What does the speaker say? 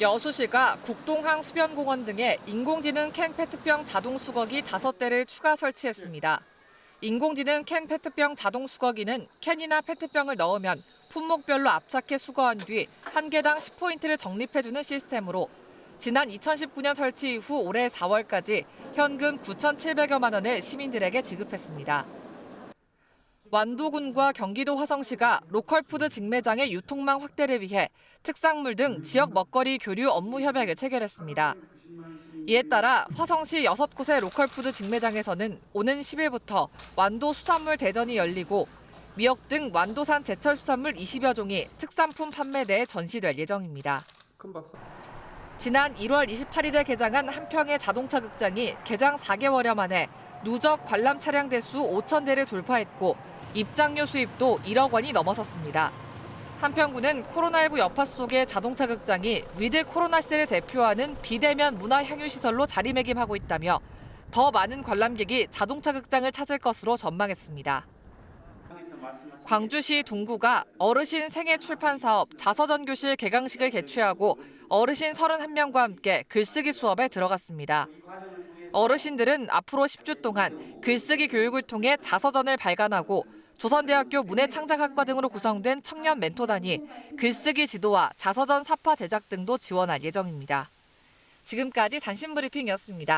여수시가 국동항 수변공원 등에 인공지능 캔 페트병 자동 수거기 5대를 추가 설치했습니다. 인공지능 캔 페트병 자동 수거기는 캔이나 페트병을 넣으면 품목별로 압착해 수거한 뒤 한 개당 10포인트를 적립해주는 시스템으로 지난 2019년 설치 이후 올해 4월까지 현금 9,700여만 원을 시민들에게 지급했습니다. 완도군과 경기도 화성시가 로컬푸드 직매장의 유통망 확대를 위해 특산물 등 지역 먹거리 교류 업무 협약을 체결했습니다. 이에 따라 화성시 6곳의 로컬푸드 직매장에서는 오는 10일부터 완도 수산물 대전이 열리고 미역 등 완도산 제철 수산물 20여 종이 특산품 판매대에 전시될 예정입니다. 지난 1월 28일에 개장한 한평의 자동차 극장이 개장 4개월여 만에 누적 관람 차량 대수 5천 대를 돌파했고 입장료 수입도 1억 원이 넘어섰습니다. 한평구는 코로나19 여파 속의 자동차 극장이 위드 코로나 시대를 대표하는 비대면 문화 향유 시설로 자리매김하고 있다며 더 많은 관람객이 자동차 극장을 찾을 것으로 전망했습니다. 광주시 동구가 어르신 생애 출판 사업 자서전 교실 개강식을 개최하고 어르신 31명과 함께 글쓰기 수업에 들어갔습니다. 어르신들은 앞으로 10주 동안 글쓰기 교육을 통해 자서전을 발간하고 조선대학교 문해창작학과 등으로 구성된 청년 멘토단이 글쓰기 지도와 자서전 사파 제작 등도 지원할 예정입니다. 지금까지 단신 브리핑이었습니다.